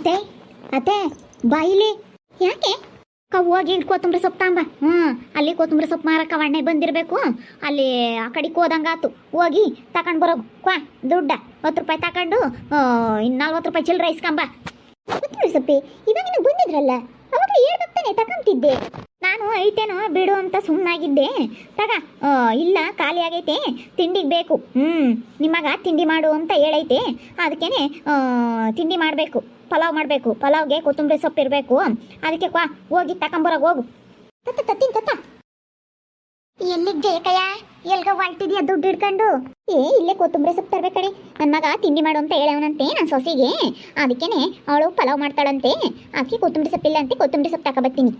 ಅತ್ತೆ ಅತ್ತೆ ಬಾಯಿಲಿ ಯಾಕೆ? ಹೋಗಿ ಇಲ್ಲಿ ಕೊತ್ತಂಬರಿ ಸೊಪ್ಪು ತಾಂಬ. ಹ್ಞೂ ಅಲ್ಲಿ ಕೊತ್ತಂಬರಿ ಸೊಪ್ಪು ಮಾರಕ್ಕ ವಣ್ಣೆ ಬಂದಿರಬೇಕು. ಅಲ್ಲಿ ಆ ಕಡೆಗೆ ಹೋದಂಗಾತು. ಹೋಗಿ ತಗೊಂಡು ಬರೋಗು. ಕ್ವಾ, ದುಡ್ಡ. ಹತ್ತು ರೂಪಾಯಿ ತಗೊಂಡು ಇನ್ನು ನಲ್ವತ್ತು ರೂಪಾಯಿ ಚಿಲ್ಲರೆ ಇಸ್ಕೊಂಬ ಕೊತ್ತಂಬರಿ ಸೊಪ್ಪಿ, ಇವಾಗ ನೀವು ಬಂದಿದ್ರಲ್ಲ? ಅವಾಗ ಹೇಳ್ಬೇಕು ತಾನೆ ತಗೊಂತಿದ್ದೆ ನಾನು ಐತೇನೋ ಬಿಡು ಅಂತ ಸುಮ್ಮನಾಗಿದ್ದೆ ತಗ ಇಲ್ಲ, ಖಾಲಿ ಆಗೈತೆ. ತಿಂಡಿಗೆ ಬೇಕು. ಹ್ಞೂ ನಿಮಗ ತಿಂಡಿ ಮಾಡು ಅಂತ ಹೇಳೈತೆ. ಅದಕ್ಕೇನೆ ತಿಂಡಿ ಮಾಡಬೇಕು. ಪಲಾವ್ ಮಾಡಬೇಕು, ಪಲಾವ್ಗೆ ಕೊತ್ತಂಬರಿ ಸೊಪ್ಪು ಇರಬೇಕು. ಅದಕ್ಕೆ ಕ್ವಾ ಹೋಗಿ ತಕೊಂಬರಾಗ ಹೋಗು. ತತ್ತ ತತ್ತಿನ ತತ್ತ ಎಲ್ಗ ಹೊಲ್ಟಿದ್ಯಾ ದುಡ್ಡು ಹಿಡ್ಕೊಂಡು? ಏ, ಇಲ್ಲೇ ಕೊತ್ತಂಬರಿ ಸೊಪ್ಪು ತರ್ಬೇಕಡೆ ನನ್ನ ಮಗ ತಿಂಡಿ ಮಾಡು ಅಂತ ಹೇಳವನಂತೆ ನನ್ನ ಸೊಸಿಗೆ. ಅದಕ್ಕೇನೆ ಅವಳು ಪಲಾವ್ ಮಾಡ್ತಾಳಂತೆ. ಅದಕ್ಕೆ ಕೊತ್ತಂಬರಿ ಸೊಪ್ಪಿಲ್ಲ ಅಂತ ಕೊತ್ತಂಬರಿ ಸೊಪ್ಪು ತಗೊಬರ್ತೀನಿ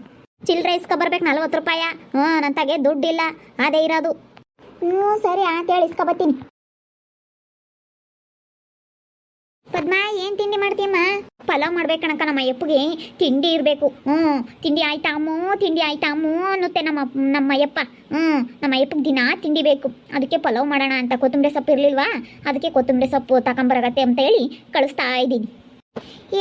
ಚಿಲ್ಲರೆ ಬರ್ಬೇಕು ನಲ್ವತ್ತು ರೂಪಾಯ. ಹ್ಞೂ ನನ್ನ ತಗೆ ದುಡ್ಡಿಲ್ಲ. ಅದೇ ಇರೋದು. ಹ್ಞೂ ಸರಿ ಅಂತ ಹೇಳಿ ಇಸ್ಕೊ ಪದ್ಮ, ಏನ್ ತಿಂಡಿ ಮಾಡ್ತೀಯಮ್ಮ? ಪಲಾವ್ ಮಾಡ್ಬೇಕಣಕ್ಕ ನಮ್ಮ ಅಯ್ಯಪ್ಪಗೆ. ತಿಂಡಿ ಇರಬೇಕು. ಹ್ಞೂ ತಿಂಡಿ ಆಯ್ತಾ ಅಮ್ಮೋ ತಿಂಡಿ ಆಯ್ತಾ ಅಮ್ಮೋ ಅನ್ನುತ್ತೆ ನಮ್ಮ ನಮ್ಮ ಅಯ್ಯಪ್ಪ. ಹ್ಞೂ ನಮ್ಮ ಅಯ್ಯಪ್ಪಗೆ ದಿನಾ ತಿಂಡಿ ಬೇಕು. ಅದಕ್ಕೆ ಪಲಾವ್ ಮಾಡೋಣ ಅಂತ ಕೊತ್ತಂಬರಿ ಸೊಪ್ಪು ಇರಲಿಲ್ವಾ? ಅದಕ್ಕೆ ಕೊತ್ತಂಬರಿ ಸೊಪ್ಪು ತಗೊಂಬರಗತ್ತೆ ಅಂತ ಹೇಳಿ ಕಳಿಸ್ತಾ ಇದ್ದೀನಿ.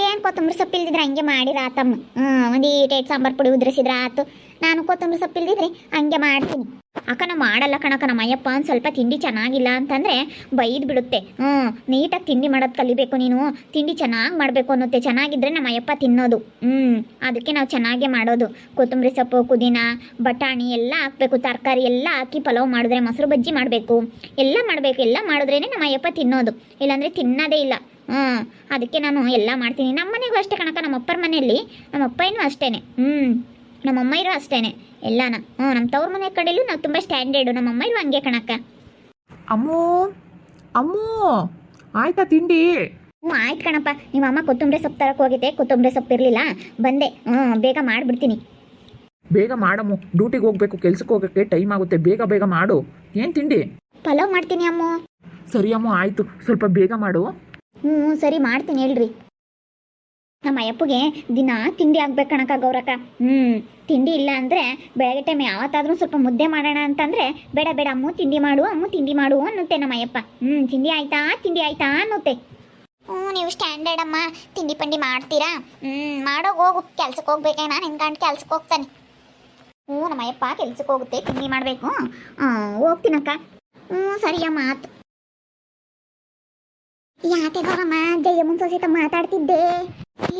ಏನು ಕೊತ್ತಂಬರಿ ಸೊಪ್ಪು ಇಲ್ದಿದ್ರೆ ಹಂಗೆ ಮಾಡಿರ ಆತಮ್ಮ. ಹ್ಞೂ ಒಂದು ಈಟೇಟ್ ಸಾಂಬಾರ್ ಪುಡಿ ಉದ್ರಿಸಿದ್ರೆ ಆತು. ನಾನು ಕೊತ್ತಂಬರಿ ಸೊಪ್ಪು ಇಲ್ದಿದ್ರೆ ಹಂಗೆ ಮಾಡ್ತೀನಿ. ಅಕ್ಕ, ನಮ್ಮ ಮಾಡಲ್ಲ ಕಣಕ್ಕ, ನಮ್ಮ ಅಯ್ಯಪ್ಪ ಒಂದು ಸ್ವಲ್ಪ ತಿಂಡಿ ಚೆನ್ನಾಗಿಲ್ಲ ಅಂತಂದರೆ ಬೈದು ಬಿಡುತ್ತೆ. ಹ್ಞೂ ನೀಟಾಗಿ ತಿಂಡಿ ಮಾಡೋದು ಕಲಿಬೇಕು ನೀನು. ತಿಂಡಿ ಚೆನ್ನಾಗಿ ಮಾಡಬೇಕು ಅನ್ನುತ್ತೆ. ಚೆನ್ನಾಗಿದ್ದರೆ ನಮ್ಮ ಅಯ್ಯಪ್ಪ ತಿನ್ನೋದು. ಹ್ಞೂ ಅದಕ್ಕೆ ನಾವು ಚೆನ್ನಾಗೇ ಮಾಡೋದು. ಕೊತ್ತಂಬರಿ ಸೊಪ್ಪು, ಪುದೀನ, ಬಟಾಣಿ ಎಲ್ಲ ಹಾಕಬೇಕು. ತರಕಾರಿ ಎಲ್ಲ ಹಾಕಿ ಪಲಾವ್ ಮಾಡಿದ್ರೆ ಮೊಸರು ಬಜ್ಜಿ ಮಾಡಬೇಕು. ಎಲ್ಲ ಮಾಡಬೇಕು. ಎಲ್ಲ ಮಾಡಿದ್ರೇ ನಮ್ಮ ಅಯ್ಯಪ್ಪ ತಿನ್ನೋದು. ಇಲ್ಲಾಂದರೆ ತಿನ್ನೋದೇ ಇಲ್ಲ. ಹ್ಞೂ ಅದಕ್ಕೆ ನಾನು ಎಲ್ಲ ಮಾಡ್ತೀನಿ. ನಮ್ಮ ಮನೆಗೂ ಅಷ್ಟೇ ಕಣಕ ನಮ್ಮ ಅಪ್ಪರ ಮನೆಯಲ್ಲಿ ನಮ್ಮ ಅಪ್ಪನೂ ಅಷ್ಟೇ ಹ್ಞೂ ಇರೋ ಅಷ್ಟೇನೆ. ಎಲ್ಲಾನ ಹ್ಞೂ ನಮ್ಮ ತವ್ರ ಮನೆ ಕಡೆಯಲ್ಲೂ ನಾವು ತುಂಬ ಸ್ಟ್ಯಾಂಡರ್ಡು ನಮ್ಮ ಅಮ್ಮ ಅಮ್ಮಯ್ಯರು ಹಂಗೆ ಕಣಕ್ಕ? ಅಮ್ಮೋ ಅಮ್ಮೋ ಆಯ್ತಾ ತಿಂಡಿ? ಹ್ಞೂ ಆಯ್ತು ಕಣಪ್ಪ. ನಿಮ್ಮ ಅಮ್ಮ ಕೊತ್ತಂಬರಿ ಸೊಪ್ಪು ತರಕ್ಕೆ ಹೋಗಿದ್ದೆ. ಕೊತ್ತಂಬರಿ ಸೊಪ್ಪು ಇರಲಿಲ್ಲ. ಬಂದೆ. ಹ್ಞೂ ಬೇಗ ಮಾಡಿಬಿಡ್ತೀನಿ. ಬೇಗ ಮಾಡಮ್ಮು. ಡ್ಯೂಟಿಗೆ ಹೋಗ್ಬೇಕು. ಕೆಲ್ಸಕ್ಕೆ ಹೋಗೋಕ್ಕೆ ಟೈಮ್ ಆಗುತ್ತೆ. ಬೇಗ ಬೇಗ ಮಾಡು. ಏನು ತಿಂಡಿ? ಪಲಾವ್ ಮಾಡ್ತೀನಿ ಅಮ್ಮ. ಸರಿ ಅಮ್ಮ ಆಯಿತು. ಸ್ವಲ್ಪ ಬೇಗ ಮಾಡು. ಹ್ಞೂ ಸರಿ ಮಾಡ್ತೀನಿ. ಹೇಳ್ರಿ. ನಮ್ಮ ಅಯ್ಯಪ್ಪಗೆ ದಿನ ತಿಂಡಿ ಆಗ್ಬೇಕಣಕ್ಕ ಗೌರಕ್ಕ. ಹ್ಞೂ ತಿಂಡಿ ಇಲ್ಲ ಅಂದರೆ ಬೆಳಗ್ಗೆ ಟೈಮ್ ಯಾವತ್ತಾದ್ರೂ ಸ್ವಲ್ಪ ಮುದ್ದೆ ಮಾಡೋಣ ಅಂತಂದರೆ ಬೇಡ ಬೇಡ, ಅಮ್ಮು ತಿಂಡಿ ಮಾಡು, ಅಮ್ಮು ತಿಂಡಿ ಮಾಡು ಅನ್ನುತ್ತೆ ನಮ್ಮ ಅಯ್ಯಪ್ಪ. ಹ್ಞೂ ತಿಂಡಿ ಆಯ್ತಾ ತಿಂಡಿ ಆಯ್ತಾ ಅನ್ನುತ್ತೆ. ಹ್ಞೂ ನೀವು ಸ್ಟ್ಯಾಂಡರ್ಡ್ ಅಮ್ಮ, ತಿಂಡಿ ಪಂಡಿ ಮಾಡ್ತೀರಾ? ಹ್ಞೂ ಮಾಡೋ ಹೋಗು ಕೆಲ್ಸಕ್ಕೆ ಹೋಗ್ಬೇಕೆ, ನಾನು ಹಿಂಗಂಡು ಕೆಲ್ಸಕ್ಕೆ ಹೋಗ್ತಾನೆ. ಹ್ಞೂ ನಮ್ಮ ಅಯ್ಯಪ್ಪ ಕೆಲ್ಸಕ್ಕೆ ಹೋಗುತ್ತೆ, ತಿಂಡಿ ಮಾಡಬೇಕು. ಹೋಗ್ತೀನಕ್ಕ. ಹ್ಞೂ ಸರಿಯಮ್ಮ, ಆತು. ಯಾತೆ ಬರಮ್ಮ ಜಯಮ್ಮನ ಸೊಸೆತ ಮಾತಾಡ್ತಿದ್ದೆ.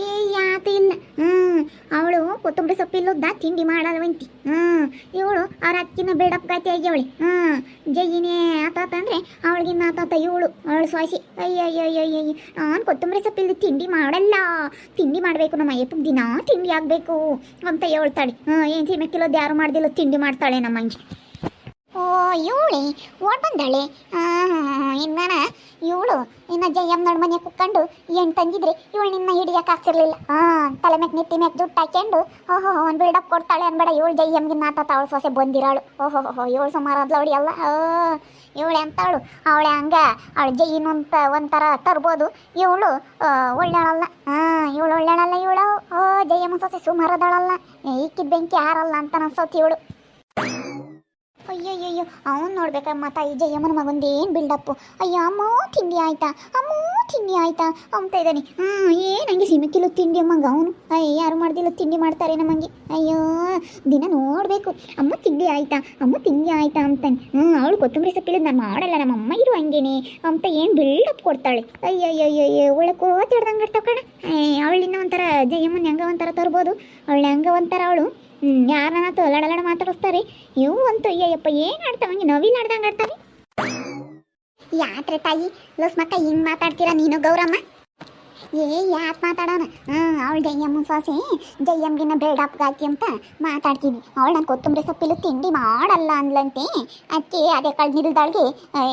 ಏ ಯಾತೆ ಇಲ್ಲ ಹ್ಮ್, ಅವಳು ಕೊತ್ತಂಬರಿ ಸೊಪ್ಪಿಲ್ಲುದ್ದ ತಿಂಡಿ ಮಾಡಲ್ವಂತಿ ಹ್ಮ್, ಇವಳು ಅವ್ರ ಅಕ್ಕಿನ ಬೇಡಪ್ ಗಾತಿ ಆಗ್ಯವಳಿ. ಹ್ಮ್ ಜಯಿನೇ ಆತಾತ ಅಂದ್ರೆ ಅವಳಿಗಿನ್ನ ಆತಾತ ಇವಳು, ಅವಳು ಸ್ವಾಸಿ ಅಯ್ಯ ಅಯ್ಯ ಅಯ್ಯ ಅಯ್ಯ ನಾನು ಕೊತ್ತಂಬರಿ ಸೊಪ್ಪಿಲ್ಲ ತಿಂಡಿ ಮಾಡಲ್ಲ. ತಿಂಡಿ ಮಾಡಬೇಕು ನಮ್ಮ ಅಯ್ಯಪ್ಪಗೆ ದಿನ ತಿಂಡಿ ಆಗಬೇಕು. ಅಂತ ಹೇಳ್ತಾಳೆ. ಹ್ಮ್, ಏನು ಕಿಲೋದು ಯಾರು ಮಾಡ್ದಿಲ್ಲ, ತಿಂಡಿ ಮಾಡ್ತಾಳೆ ನಮ್ಮ ಅಂಜಿ. ಓ, ಇವಳಿ? ಓಡ್ ಬಂದಾಳೆ? ಇನ್ನಾನ ಇವಳು ಇನ್ನ ಜಯಮ್ ನಡ್ ಮನೆ ಕುತ್ಕೊಂಡು ಏನು ತಂದಿದ್ರೆ ಇವಳು ನಿನ್ನ ಹಿಡಿಯಕ್ ಆಗ್ತಿರ್ಲಿಲ್ಲ. ತಲೆ ಮ್ಯಾಕ್ ನೆತ್ತಿ ಮ್ಯಾಕ್ ದುಡ್ಡು ಹಾಕ್ಯಂಡು, ಓಹೋ ಒಂದು ಬಿಲ್ಡಪ್ ಕೊಡ್ತಾಳೆ ಅನ್ಬೇಡ, ಇವಳು ಜಯಮ್ಗೆ ನಾಟ ಅವಳು ಸೊಸೆ ಬಂದಿರಾಳು. ಓಹೋ, ಹೋ ಇವಳು ಸುಮಾರು ಅದ್ಲ ಅವಳಿ ಅಲ್ಲ ಇವಳೆ ಅಂತಾಳು. ಅವಳೆ ಹಂಗೆ, ಅವಳು ಜೈನ್ ಅಂತ ಒಂಥರ ತರ್ಬೋದು. ಇವಳು ಒಳ್ಳೆಳಲ್ಲ ಹಾ ಇವಳು ಒಳ್ಳೆಳಲ್ಲ ಇವಳು? ಓ, ಜಯಮ್ಮ ಸೊಸೆ ಸುಮಾರು ಅದಾಳಲ್ಲ. ಇಕ್ಕಿದ್ ಬೆಂಕಿ ಹಾರಲ್ಲ ಅಂತ ಅನ್ಸೋತಿ ಇವಳು. ಅಯ್ಯಯ್ಯಯ್ಯೋ, ಅವ್ನು ನೋಡ್ಬೇಕಮ್ಮ ತಾಯಿ ಜಯಮ್ಮನ ಮಗಂದು ಏನು ಬಿಲ್ಡಪ್ಪು ಅಯ್ಯೋ, ಅಮ್ಮ ತಿಂಡಿ ಆಯ್ತಾ? ಅಮ್ಮ ತಿಂಡಿ ಆಯ್ತಾ? ಅಂತ ಇದ್ದಾನೆ. ಹಾಂ ಏನು ಹಂಗೆ ಸಿಮಿಕಿಲು ತಿಂಡಿ ಅಮ್ಮಂಗೆ ಅವನು? ಅಯ್ಯ, ಯಾರು ಮಾಡ್ದಿಲ್ಲ ತಿಂಡಿ ಮಾಡ್ತಾರೆ ನಮ್ಮಂಗೆ. ಅಯ್ಯೋ, ದಿನ ನೋಡಬೇಕು. ಅಮ್ಮ ತಿಂಡಿ ಆಯ್ತಾ? ಅಮ್ಮ ತಿಂಡಿ ಆಯ್ತಾ ಅಂತಾನೆ. ಹ್ಞೂ ಅವಳು ಕೊತ್ತಂಬರಿ ಸೊಪ್ಪಿಲ್ಲ ನಾನು ಮಾಡಲ್ಲ. ನಮ್ಮ ಅಮ್ಮ ಇರು ಹಂಗೇನೆ. ಅಂತ ಏನು ಬಿಲ್ಡಪ್ ಕೊಡ್ತಾಳೆ? ಅಯ್ಯಯ್ಯಯ್ಯಯ್ಯ ಒಳ್ಳೆ ಕೋತ ಹಿಡ್ದಂಗೆ ಇರ್ತಾವ ಕಣ. ಅವಳಿನ್ನ ಒಂಥರ ಜಯಮ್ಮನ ಹೆಂಗ ಒಂಥರ ತರ್ಬೋದು. ಅವಳು ಹೆಂಗ ಒಂಥರ ಅವಳು. ಹ್ಞೂ ಯಾರನ್ನ ಲಡಲಡ ಮಾತಾಡಿಸ್ತಾರೆ? ಇವು ಅಂತೂ ಅಯ್ಯಪ್ಪ ಏನ್ ಆಡ್ತಾವಂಗೆ ನವಿಲ್ ಆಡ್ದಂಗೆ ಆಡ್ತಾವೆ ಯಾತ್ರೆ ತಾಯಿ ಲಸ್ ಮಕ್ಕ ಹಿಂಗೆ ಮಾತಾಡ್ತೀರಾ ನೀನು ಗೌರಮ್ಮ? ಏ ಯಾಕೆ ಮಾತಾಡೋಣ? ಹಾಂ, ಅವಳು ಜಯ್ಯಮ್ಮ ಸೊಸೆ ಜಯ್ಯಮ್ಗಿನ್ನ ಬೇಡಪ್ಪ ಹಾಕಿ ಅಂತ ಮಾತಾಡ್ತೀನಿ. ಅವಳು ನಾನು ಕೊತ್ತಂಬರಿ ಸೊಪ್ಪಿಲು ತಿಂಡಿ ಮಾಡಲ್ಲ ಅಂದ್ಲಂತೆ. ಅತ್ತಿ ಅದೇ ಕಳ್ದಿಲ್ದಾಳ್ಗೆ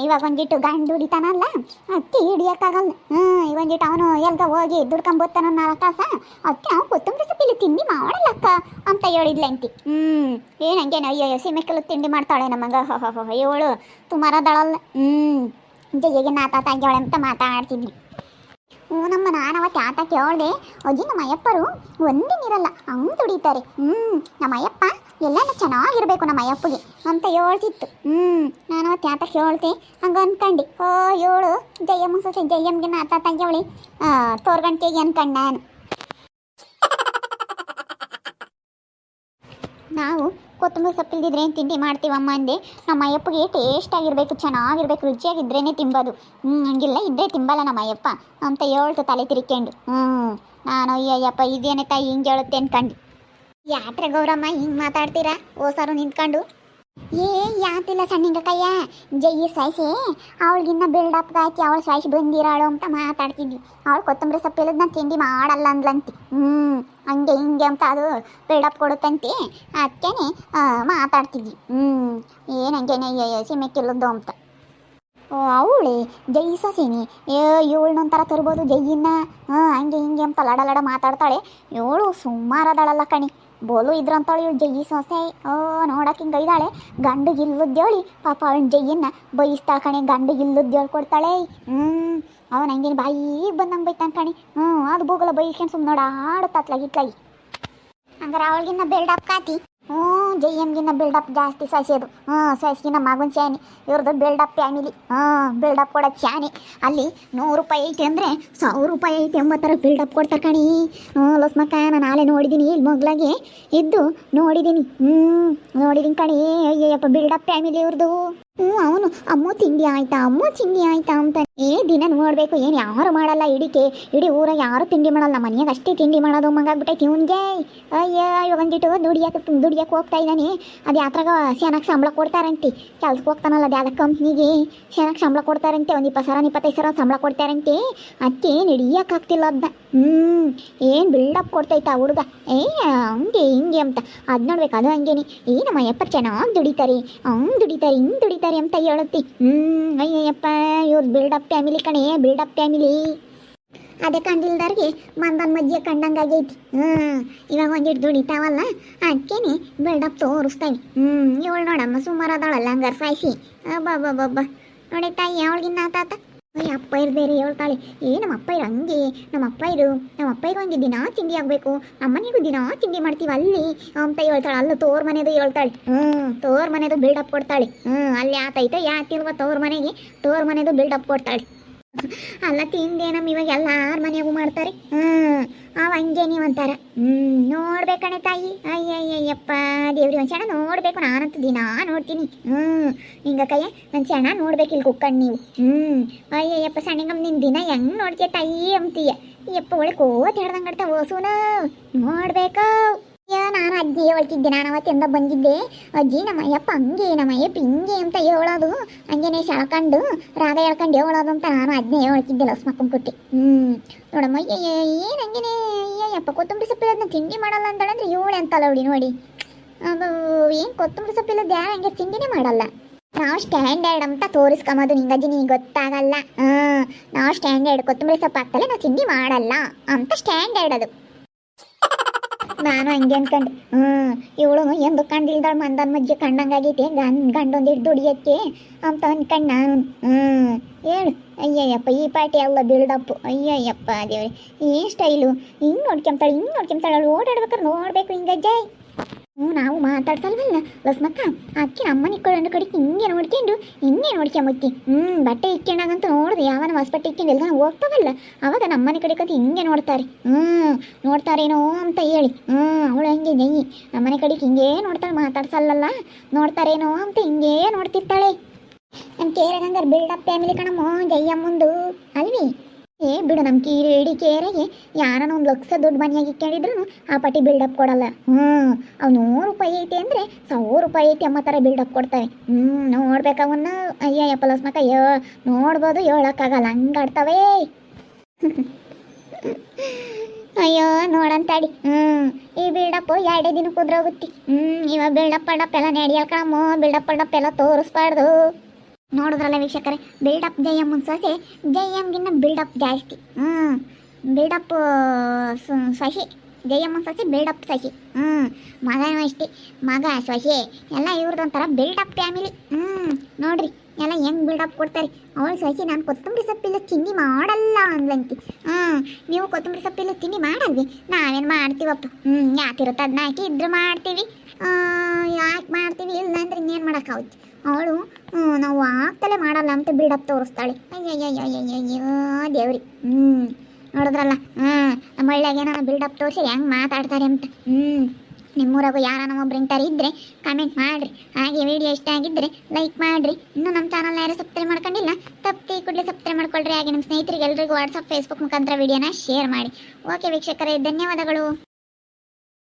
ಇವಾಗ ಒಂದಿಟ್ಟು ಗಂಡು ಹಿಡಿತಾನಲ್ಲ ಅತ್ತಿ ಹಿಡಿಯೋಕ್ಕಾಗಲ್ಲ. ಹ್ಞೂ ಇವಂದಿಟ್ಟು ಅವನು ಎಲ್ಗ ಹೋಗಿ ದುಡ್ಕೊಂಬರ್ತಾನ ನಾಲ್ಕು ಕಾಸ ಅದಕ್ಕೆ ಅವ್ನು ಕೊತ್ತಂಬರಿ ಸೊಪ್ಪಿಲು ತಿಂಡಿ ಮಾಡಲ್ಲ ಅಕ್ಕ ಅಂತ ಹೇಳಿದ್ಲಂತಿ. ಹ್ಞೂ ಏನು ಹಂಗೇನು ಅಯ್ಯೋ ಸಿಮೆಕ್ಕಲು ತಿಂಡಿ ಮಾಡ್ತಾಳೆ ನಮಗೆ ಹೋ ಇವಳು ತುಮಾರದಳಲ್ಲ ಹ್ಞೂ ಜಯ್ಯಗೆ ನಾತಾತ ಅಂತ ಮಾತಾಡ್ತಿದ್ವಿ ಹ್ಞೂ, ನಮ್ಮ ನಾನು ಅವತ್ತು ಕೇಳ್ದೆ ಅಜ್ಜಿ ನಮ್ಮ ಅಯ್ಯಪ್ಪರು ಒಂದಿನಿರಲ್ಲ ಹಂಗೆ ದುಡಿತಾರೆ. ಹ್ಞೂ, ನಮ್ಮ ಅಯ್ಯಪ್ಪ ಎಲ್ಲನೂ ಚೆನ್ನಾಗಿರಬೇಕು ನಮ್ಮ ಅಯ್ಯಪ್ಪಗೆ ಅಂತ ಹೇಳ್ತಿತ್ತು. ಹ್ಞೂ, ನಾನು ಅವತ್ತು ಆತ ಕೇಳ್ತೆ ಹಂಗೆ ಅನ್ಕಂಡು. ಓ ಏಳು ಜಯಮ್ಮ ಸೊಸೆ ಜಯಮ್ಗೆ ಆತ ತಂಗವಳಿ ತೋರ್ಗಂಟೆಗೆ ಅನ್ಕಂಡು ನಾನು ನಾವು ಕೊತ್ತಂಬರಿ ಸೊಪ್ಪಿಲ್ದಿದ್ರೆ ಏನು ತಿಂಡಿ ಮಾಡ್ತೀವಮ್ಮ ಅಂದೆ. ನಮ್ಮ ಅಯ್ಯಪ್ಪಗೆ ಟೇಸ್ಟ್ ಆಗಿರಬೇಕು, ಚೆನ್ನಾಗಿರ್ಬೇಕು ರುಚಿಯಾಗಿದ್ರೇ ತಿಂಬೋದು. ಹ್ಞೂ ಹಂಗಿಲ್ಲ, ಇದ್ರೆ ತಿಂಬಲ್ಲ ನಮ್ಮ ಅಯ್ಯಪ್ಪ ಅಂತ ಹೇಳ್ತು ತಲೆ ತಿರ್ಕೊಂಡು. ಹ್ಞೂ ನಾನು ಅಯ್ಯಯ್ಯಪ್ಪ ಇದೇನೆ ತಾಯಿ ಹಿಂಗೆ ಹೇಳುತ್ತೆ ಅನ್ಕಂಡು. ಯಾತ್ರೆ ಗೌರಮ್ಮ, ಹಿಂಗೆ ಮಾತಾಡ್ತೀರಾ? ಓಸಾರು ನಿಂತ್ಕೊಂಡು. ಏ, ಯಾತಿಲ್ಲ ಸಣ್ಣಿಂಗ ಕಯ್ಯ ಜೈ ಸಾಯಿಸಿ, ಅವಳಿಗಿನ್ನ ಬಿಲ್ಡಪ್ ಆಯ್ತು ಅವಳು ಸಾಯಿಸಿ ಬಂದಿರಾಳು ಅಂತ ಮಾತಾಡ್ತಿದ್ವಿ. ಅವಳು ಕೊತ್ತಂಬರಿ ಸೊಪ್ಪು ನಾನು ತಿಂಡಿ ಮಾಡಲ್ಲ ಅಂದ್ಲಂತಿ. ಹ್ಞೂ ಹಂಗೆ ಹಿಂಗೆ ಅಂತ ಅದು ಬಿಲ್ಡಪ್ ಕೊಡುತ್ತಂತೆ. ಅದಕ್ಕೇನೆ ಮಾತಾಡ್ತಿದ್ವಿ. ಹ್ಞೂ ಏನು ಹಂಗೇನೆ ಸಿಮೆಕ್ಕಿಲ್ಲದ್ದು ಅಂತ. ಓ, ಅವಳೆ, ಜೈ ಸಸಿನಿ. ಏ ಏಳ್ನೊಂಥರ ತರ್ಬೋದು ಜೈಯಿನ ಹಾಂ, ಹಂಗೆ ಹಿಂಗೆ ಅಂತ ಲಡ ಲಡ ಮಾತಾಡ್ತಾಳೆ. ಇವಳು ಸುಮಾರದಾಳಲ್ಲ ಕಣಿ. ಬೋಲು ಇದ್ರಂತಾಳೆ ಇವಳು ಜೈ ಸೊಸೆ. ಓ ನೋಡಕ್ಕೆ ಹಿಂಗೆ ಇದ್ದಾಳೆ ಗಂಡು ಇಲ್ಲದ್ದೇಳಿ ಪಾಪ ಅವನ ಜೈಯನ್ನ ಬೈಸ್ತಾಳ ಕಣೆ. ಗಂಡು ಇಲ್ಲದ್ದೇಳಿ ಕೊಡ್ತಾಳೆ. ಹ್ಞೂ ಅವನು ಹಂಗೇನು ಬಾಯಿ ಬಂದಂಗೆ ಬೈತಾನೆ ಕಣಿ. ಹ್ಞೂ ಅದು ಬೋಗಲ ಬೈಸ್ಕೊಂಡು ಸುಮ್ಮನೆ ನೋಡ ಆಡುತ್ತಾತ್ಲಾಗಿ ಇತ್ಲಾಗಿ. ಹಂಗಾರೆ ಅವಳಿಗಿನ್ನ ಬಿಲ್ಡಪ್ ಕಾತಿ. ಹ್ಞೂ ಜೈ ಎಮ್ಗಿನ್ನ ಬಿಲ್ಡಪ್ ಜಾಸ್ತಿ ಸಸಿಯೋದು ಹ್ಞೂ ಸಸಿಗಿನ್ನ ಮಗನ ಚಾನಿ ಇವ್ರದ್ದು ಬಿಲ್ಡಪ್ ಫ್ಯಾಮಿಲಿ ಹಾಂ ಬಿಲ್ಡಪ್ ಕೊಡೋ ಚಾನಿ ಅಲ್ಲಿ ನೂರು ರೂಪಾಯಿ ಐತೆ ಅಂದರೆ ಸಾವಿರ ರೂಪಾಯಿ ಐತೆ, ಎಂಬತ್ತರ ಬಿಲ್ಡಪ್ ಕೊಡ್ತಾರೆ ಕಣಿ. ಹ್ಞೂ ಲಸ್ಮಕ್ಕ ನಾನು ನಾಳೆ ನೋಡಿದ್ದೀನಿ ಇಲ್ಲಿ ಮಗ್ಲಾಗೆ ಇದ್ದು ನೋಡಿದ್ದೀನಿ ಹ್ಞೂ ನೋಡಿದ್ದೀನಿ ಕಣಿ. ಅಯ್ಯಯ್ಯಪ್ಪ ಬಿಲ್ಡಪ್ ಫ್ಯಾಮಿಲಿ ಇವ್ರದ್ದು ಹ್ಞೂ ಅವನು, ಅಮ್ಮ ತಿಂಡಿ ಆಯ್ತಾ? ಅಮ್ಮ ತಿಂಡಿ ಆಯ್ತಾ ಅಂತ ಏ ದಿನ ನೋಡಬೇಕು, ಏನು ಯಾರು ಮಾಡಲ್ಲ, ಇಡಿಕೆ, ಇಡೀ ಊರ ಯಾರು ತಿಂಡಿ ಮಾಡಲ್ಲ, ಮನೆಯಾಗ ಅಷ್ಟೇ ತಿಂಡಿ ಮಾಡೋದು ಮಂಗಾಗ್ಬಿಟ್ಟೈತಿ ಇವನಿಗೆ. ಅಯ್ಯ ಇವಾಗ ಒಂದಿಟ್ಟು ದುಡಿಯಕ್ಕೆ ದುಡಿಯಕ್ಕೆ ಹೋಗ್ತಾ ಇದ್ದಾನೆ. ಅದು ಯಾತ್ರಾಗ ಚೆನ್ನಾಗಿ ಸಂಬಳ ಕೊಡ್ತಾರಂತೆ. ಕೆಲ್ಸಕ್ಕೆ ಹೋಗ್ತಾನಲ್ಲ ಅದು ಕಂಪ್ನಿಗೆ ಚೆನ್ನಾಗಿ ಸಂಬಳ ಕೊಡ್ತಾರಂತೆ, ಒಂದು ಇಪ್ಪತ್ತು ಸಾವಿರ ಇಪ್ಪತ್ತೈದು ಸಾವಿರ ಸಂಬಳ ಕೊಡ್ತಾರಂತೆ. ಅದಕ್ಕೆ ಹಿಡಿಯೋಕ್ಕಾಗ್ತಿಲ್ಲ ಅದನ್ನ ಹ್ಞೂ ಏನು ಬಿಲ್ಡಪ್ ಕೊಡ್ತೈತೆ ಹುಡುಗ. ಏ, ಹಂಗೆ, ಹಿಂಗೆ ಅಂತ. ಅದು ನೋಡ್ಬೇಕು, ಅದು ಹಂಗೇನೆ. ಏ, ನಮ್ಮ ಅಯ್ಯಪ್ಪ ಚೆನ್ನಾಗಿ ದುಡಿತಾರೆ. ಹಂಗೆ ದುಡಿತಾರೆ, ಹಿಂಗೆ ದುಡಿತಾರೆ ಅಂತ ಹೇಳುತ್ತಿ. ಹ್ಞೂ ಅಯ್ಯಯ್ಯಪ್ಪ, ಇವ್ರು ಬಿಲ್ಡಪ್ ಫ್ಯಾಮಿಲಿ ಕಣೆ ಬಿಲ್ಡಪ್ ಫ್ಯಾಮಿಲಿ ಅದೇ ಕಂಡಿಲ್ದವ್ರಿಗೆ ಮಂದನ್ ಮಜ್ಜಿಗೆ ಕಂಡಂಗಾಗೈತಿ ಹ್ಞೂ ಇವಾಗ ಒಂದಿಟ್ಟು ದುಡಿತಾವಲ್ಲ ಅದಕ್ಕೇನೆ ಬಿಲ್ಡಪ್ ತೋರಿಸ್ತಾವೆ ಹ್ಞೂ ಇವಳು ನೋಡಮ್ಮ ಸುಮಾರು ಅದಾಳಲ್ಲ ಹಂಗಾರೆ ಸಾಯಿಸಿ. ಅಬ್ಬಬ್ಬಬ್ಬ ನೋಡಿ ತಾಯಿ, ಅವಳಿಗಿನ್ನ ಆತಾತ ಅಯ್ಯ ಅಪ್ಪ ಇರ್ಬೇರೆ ಹೇಳ್ತಾಳೆ ಏ, ನಮ್ಮ ಅಪ್ಪ ಇರು ಹಂಗೆ. ನಮ್ಮ ಅಪ್ಪ ಇರು. ನಮ್ಮ ಅಪ್ಪ ಇರು ಹಂಗೆ ದಿನಾ ತಿಂಡಿ ಆಗಬೇಕು. ಅಮ್ಮನಿಗೂ ದಿನಾ ತಿಂಡಿ ಮಾಡ್ತೀವಿ ಅಲ್ಲಿ. ಅಂತ ಹೇಳ್ತಾಳೆ, ಅಲ್ಲ ತೋರ್ ಮನೆದು ಹೇಳ್ತಾಳೆ ಹ್ಞೂ ತೋರ್ ಮನೆದು ಬಿಲ್ಡಪ್ ಕೊಡ್ತಾಳೆ. ಹ್ಞೂ ಅಲ್ಲಿ ಆತೈತೆ ಯಾತಿಲ್ವ ತೋರ್ ಮನೆಗೆ ತೋರ್ ಮನೆದು ಬಿಲ್ಡಪ್ ಕೊಡ್ತಾಳೆ. ಅಲ್ಲ ತಿಂದೆ ನಮ್ಮ ಇವಾಗ ಎಲ್ಲಾರ ಮನೆಯಾಗೂ ಮಾಡ್ತಾರೆ. ಹ್ಮ್, ಅವ ಹಂಗೆ ನೀವು ಅಂತಾರ. ಹ್ಮ್ ನೋಡ್ಬೇಕಣೆ ತಾಯಿ. ಅಯ್ಯಯ್ಯಪ್ಪ ದೇವ್ರಿ ಒಂದು ಕ್ಷಣ ನೋಡ್ಬೇಕು. ನಾನಂತೂ ದಿನಾ ನೋಡ್ತೀನಿ. ಹ್ಮ್ ಹಿಂಗ ಕಯ್ಯ ಒಂದ್ ನೋಡ್ಬೇಕು ಇಲ್ಲಿ ಕುಕ್ಕಣ್ಣ ನೀವು. ಹ್ಮ್, ಅಯ್ಯಯ್ಯಪ್ಪ, ಸಣ್ಣಗಮ್ಮ, ನಿನ್ ದಿನ ಹೆಂಗ್ ನೋಡ್ತೀಯ ತಾಯಿ ಅಂತೀಯ. ಯಪ್ಪ ಒಳ್ಳೆ ಕೋತ್ ಹಿಡ್ದಂಗೆ ಓಸುನ ನೋಡ್ಬೇಕು. ನಾನು ಅಜ್ಜಿ ಹೇಳ್ತಿದ್ದೆ, ನಾನು ಅವತ್ತಿಂದ ಬಂದಿದ್ದೆ. ಅಜ್ಜಿ ನಮ್ಮ ಅಯ್ಯಪ್ಪ ಹಂಗೆ ನಮ್ಮ ಅಯ್ಯಪ್ಪ ಹಿಂಗೆ ಅಂತ ಹೇಳೋದು. ಹಂಗೇನೆ ಸೆಳ್ಕೊಂಡು ರಾಗ ಹೇಳ್ಕೊಂಡು ಹೇಳೋದು ಅಂತ ನಾನು ಅದನ್ನೇ ಹೇಳ್ತಿದ್ದೆ ಲಸ್ಮಕ್ಕಂ ಕೊಟ್ಟು. ಹ್ಞೂ ನೋಡಮ್ಮ ಏನು ಹಂಗೇನೆ? ಅಯ್ಯಪ್ಪ ಕೊತ್ತಂಬರಿ ಸೊಪ್ಪು ಅದನ್ನ ತಿಂಡಿ ಮಾಡಲ್ಲ ಅಂತಾಳಂದ್ರೆ ಇವಳೆ ಅಂತಲ್ಲ ಅವಳಿ, ನೋಡಿ. ಅದು ಏನು ಕೊತ್ತಂಬರಿ ಸೊಪ್ಪು ಇಲ್ಲದ ಯಾರು ಹಂಗೆ ತಿಂಡಿನೇ ಮಾಡಲ್ಲ. ನಾವು ಸ್ಟ್ಯಾಂಡರ್ಡ್ ಅಂತ ತೋರಿಸ್ಕೊಂಬೋದು ನಿಂಗಜ್ಜಿ ನಿಂಗೆ ಗೊತ್ತಾಗಲ್ಲ. ಹಾಂ, ನಾವು ಸ್ಟ್ಯಾಂಡರ್ಡ್ ಕೊತ್ತಂಬರಿ ಸೊಪ್ಪು ಹಾಕ್ತಲೆ ನಾವು ತಿಂಡಿ ಮಾಡಲ್ಲ ಅಂತ ಸ್ಟ್ಯಾಂಡರ್ಡ್ ಅದು. ನಾನು ಹಂಗೆ ಅನ್ಕಂಡು. ಹ್ಞೂ ಇವಳು ಎಂದು ಕಂಡಿಲ್ದಾಳ ಮಂದನ್ ಮಜ್ಜಿ ಕಂಡಂಗಾಗೈತೆ, ಗಂಡ್ ಗಂಡೊಂದಿಟ್ಟು ದುಡಿಯಕ್ಕೆ ಅಂತ ಅನ್ಕಂಡು ನಾನು ಹ್ಞೂ ಹೇಳು. ಅಯ್ಯಯ್ಯಪ್ಪ, ಈ ಪಾಟಿ ಎಲ್ಲ ಬಿಲ್ಡಪ್ಪು. ಅಯ್ಯಯ್ಯಪ್ಪ ದೇವ್ರಿ ಏನು ಸ್ಟೈಲು ಹಿಂಗೆ ನೋಡ್ಕೊಂತಾಳೆ ಹಿಂಗೆ ನೋಡ್ಕೊಂತಾಳೆ, ಅವಳು ನೋಡ್ಬೇಕು ನೋಡಬೇಕು ಹಿಂಗಜ್ಜೆ. ಹ್ಞೂ ನಾವು ಮಾತಾಡ್ಸಲ್ವಲ್ಲ? ಲಸ್ಮಕ್ಕ ಅಕ್ಕಿ ಅಮ್ಮನ ಕೊಳ್ಳಂಡು ಕಡೆ ಹಿಂಗೆ ನೋಡ್ಕೊಂಡು, ಹಿಂಗೆ ನೋಡ್ಕೊಂಬತ್ತಿ ಹ್ಞೂ ಬಟ್ಟೆ ಇಕ್ಕೊಂಡಾಗಂತೂ ನೋಡಿದೆ, ಯಾವನ ಹೊಸ ಬಟ್ಟೆ ಇಕ್ಕೊಂಡು ಎಲ್ಲ ಹೋಗ್ತಾವಲ್ಲ? ಅವಾಗ ನಮ್ಮನೆ ಕಡೆ ಕತೆ ಹಿಂಗೆ ನೋಡ್ತಾರೆ. ಹ್ಞೂ ನೋಡ್ತಾರೇನೋ ಅಂತ ಹೇಳಿ. ಹ್ಞೂ ಅವಳು ಹಂಗೆ ನೆಯ್ಯಿ ನಮ್ಮನೆ ಕಡೆಗೆ ಹಿಂಗೆ ನೋಡ್ತಾಳೆ, ಮಾತಾಡ್ಸಲ್ಲಲ್ಲ? ನೋಡ್ತಾರೇನೋ ಅಂತ ಹಿಂಗೆ ನೋಡ್ತಿರ್ತಾಳೆ. ನಮ್ಮ ಕೇರಗಂಗರ್ ಬಿಲ್ಡಪ್ ಫ್ಯಾಮಿಲಿ ಕಣಮ್ಮ ಜಯ್ಯಮ್ಮಂದು ಅಲ್ವಿ? ಏ, ಬಿಡು ನಮ್ಮ ಕೀರೆ ಇಡೀ ಕೇರೆಗೆ ಯಾರನ್ನ ಒಂದು ಲಕ್ಷ ದುಡ್ಡು ಮನೆಯಾಗಿ ಇಕ್ಕೊಂಡಿದ್ರು ಆ ಪಟ್ಟಿ ಬಿಲ್ಡಪ್ ಕೊಡಲ್ಲ. ಹ್ಞೂ ಅವು ನೂರು ರೂಪಾಯಿ ಐತೆ ಅಂದರೆ ಸಾವಿರ ರೂಪಾಯಿ ಐತೆ ಅಮ್ಮ ಥರ ಬಿಲ್ಡಪ್ ಕೊಡ್ತವೆ. ಹ್ಞೂ ನೋಡ್ಬೇಕು ಅವನ್ನ. ಅಯ್ಯ ಪ್ಲಸ್ ಮಕ್ಕ ಯೋ ನೋಡ್ಬೋದು, ಹೇಳೋಕ್ಕಾಗಲ್ಲ. ಹಂಗೆ ಆಡ್ತಾವೇ. ಅಯ್ಯೋ ನೋಡಂತಾಡಿ ಹ್ಞೂ ಈ ಬಿಲ್ಡಪ್ ಎರಡೇ ದಿನ ಕುದ್ರೋಗುತ್ತೆ. ಹ್ಞೂ ಇವಾಗ ಬಿಲ್ಡಪ್ ಪಡಪ್ ಎಲ್ಲ ನಡೆಯಲ್ಲ ಕಣಮ್ಮ ಬಿಲ್ಡಪ್ ಪಡಪ್ ಎಲ್ಲ ತೋರಿಸ್ಬಾರ್ದು. ನೋಡಿದ್ರಲ್ಲ ವೀಕ್ಷಕರೇ ಬಿಲ್ಡಪ್ ಜಯಮ್ಮನ ಸೊಸೆ ಜಯಮ್ಗಿನ್ನ ಬಿಲ್ಡಪ್ ಜಾಸ್ತಿ. ಹ್ಞೂ ಬಿಲ್ಡಪ್ ಸೊಸೆ. ಎಂ ಸೊಸೆ ಬಿಲ್ಡಪ್ ಸೊಸೆ. ಹ್ಞೂ ಮಗನೂ ಅಷ್ಟೇ ಮಗ, ಸೊಸೆ. ಎಲ್ಲ ಇವ್ರದೊಂಥರ ಬಿಲ್ಡಪ್ ಫ್ಯಾಮಿಲಿ ಹ್ಞೂ ನೋಡ್ರಿ, ಎಲ್ಲ ಹೆಂಗ್ ಬಿಲ್ಡಪ್ ಕೊಡ್ತಾರೆ. ಅವಳು ಸೊಸಿ ನಾನು ಕೊತ್ತಂಬರಿ ಸೊಪ್ಪಿಲ್ಲ ತಿಂಡಿ ಮಾಡಲ್ಲ ಅಂದ್ಲಂತಿ. ಹ್ಞೂ ನೀವು ಕೊತ್ತಂಬರಿ ಸೊಪ್ಪಿಲ್ಲ ತಿಂಡಿ ಮಾಡಲ್ವಿ? ನಾವೇನು ಮಾಡ್ತೀವಪ್ಪ? ಹ್ಞೂ ಯಾಕಿರುತ್ತೆ ಅದನ್ನ ಹಾಕಿ ಇದ್ರೆ ಮಾಡ್ತೀವಿ. ಯಾಕೆ ಮಾಡ್ತೀವಿ? ಇಲ್ಲ ಅಂದ್ರೆ ಇನ್ನೇನು ಮಾಡೋಕ್ಕಾಗುತ್ತೆ ಅವಳು ನಾವು ಆಗ್ತಲೇ ಮಾಡಲ್ಲ ಅಂತ ಬಿಲ್ಡಪ್ ತೋರಿಸ್ತಾಳೆ. ಅಯ್ಯಯ್ಯಯ್ಯಯ್ಯಯ್ಯೋ ದೇವ್ರಿ. ಹ್ಞೂ ನೋಡಿದ್ರಲ್ಲ? ಹಾಂ ನಮ್ಮ ಹಳ್ಳಿಯಾಗ ನಾನು ಬಿಲ್ಡಪ್ ತೋರಿಸಿ ಹೆಂಗೆ ಮಾತಾಡ್ತಾರೆ ಅಂತ. ಹ್ಞೂ ನಿಮ್ಮೂರಾಗೂ ಯಾರನ್ನ ಒಬ್ರು ಇಂಥವ್ರು ಇದ್ದರೆ ಕಮೆಂಟ್ ಮಾಡಿರಿ. ಹಾಗೆ ವಿಡಿಯೋ ಇಷ್ಟ ಆಗಿದ್ದರೆ ಲೈಕ್ ಮಾಡಿರಿ. ಇನ್ನೂ ನಮ್ಮ ಚಾನಲ್ ಯಾರು ಸಬ್ಸ್ಕ್ರೈಬ್ ಮಾಡ್ಕೊಂಡಿಲ್ಲ, ತಪ್ಪಿ ಕೂಡಲೇ ಸಬ್ಸ್ಕ್ರೈಬ್ ಮಾಡ್ಕೊಳ್ರಿ. ಹಾಗೆ ನಿಮ್ಮ ಸ್ನೇಹಿತರಿಗೆ ಎಲ್ರಿಗೂ ವಾಟ್ಸಪ್ ಫೇಸ್ಬುಕ್ ಮುಖಾಂತರ ವಿಡಿಯೋನ ಶೇರ್ ಮಾಡಿ. ಓಕೆ ವೀಕ್ಷಕರೇ, ಧನ್ಯವಾದಗಳು.